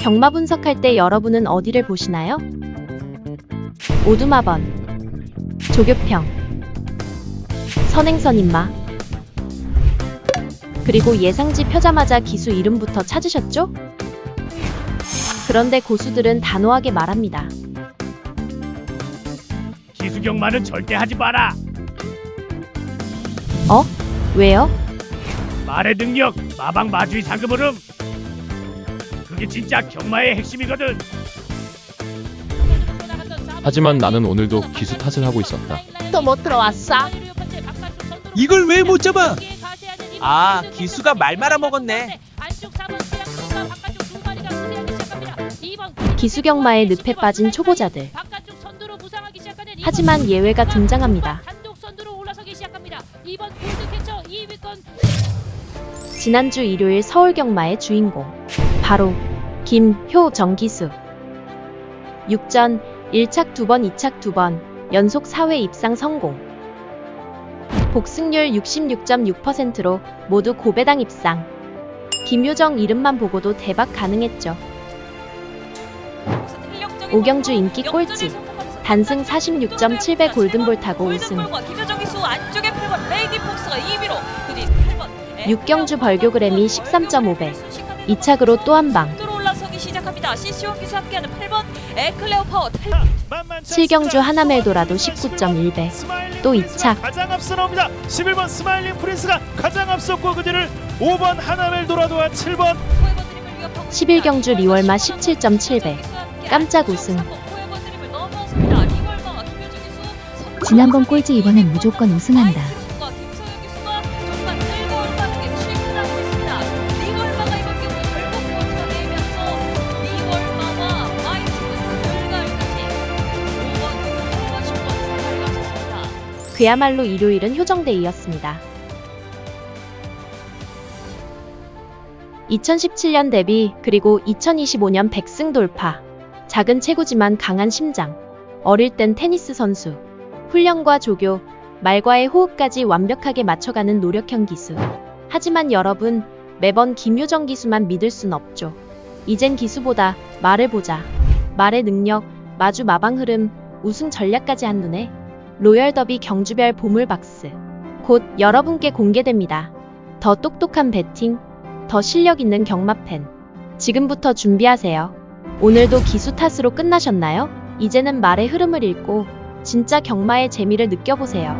경마 분석할 때 여러분은 어디를 보시나요? 오두마번, 조교평, 선행선 인마, 그리고 예상지 펴자마자 기수 이름부터 찾으셨죠? 그런데 고수들은 단호하게 말합니다. 기수경마는 절대 하지 마라. 왜요? 말의 능력, 마방 마주의 상급으름. 그게 진짜 경마의 핵심이거든. 하지만 나는 오늘도 기수 탓을 하고 있었다. 또 못 들어왔어? 이걸 왜 못 잡아? 아, 기수가 말 말아 먹었네. 기수경마에 늪에 빠진 초보자들. 하지만 예외가 등장합니다. 지난주 일요일 서울 경마의 주인공 바로 김효정기수. 6전 1착 2번 2착 2번 연속 4회 입상 성공. 복승률 66.6%로 모두 고배당 입상. 김효정 이름만 보고도 대박 가능했죠. 오경주 인기 꼴찌 단승 46.7배 골든볼 타고 우승. 김효정 기수 안쪽에 8번 레이디 폭스가 2위로 그뒤 8번. 육경주 벌교그램이 13.5배 2착으로 또 한 방. 로 올라서기 시작합니다. 시시원 기수 함께하는 8번 에클레오 파워 칠경주 하나멜도라도 19.1배 또 2착. 가장 앞서 나옵니다. 11번 스마일링 프린스가 가장 앞섰고 그 뒤를 5번 하나멜 도라도와 7번. 11경주 리월마 17.7배 깜짝 우승 지난번 꼴찌 이번엔 무조건 우승한다. 그야말로 일요일은 효정데이였습니다. 2017년 데뷔 그리고 2025년 백승 돌파. 작은 체구지만 강한 심장. 어릴 땐 테니스 선수 훈련과 조교 말과의 호흡까지 완벽하게 맞춰가는 노력형 기수 하지만 여러분 매번 김효정 기수만 믿을 순 없죠 이젠 기수보다 말을 보자 말의 능력 마주 마방 흐름 우승 전략까지 한눈에 로열 더비 경주별 보물박스 곧 여러분께 공개됩니다. 더 똑똑한 배팅, 더 실력 있는 경마팬. 지금부터 준비하세요. 오늘도 기수 탓으로 끝나셨나요? 이제는 말의 흐름을 읽고 진짜 경마의 재미를 느껴보세요.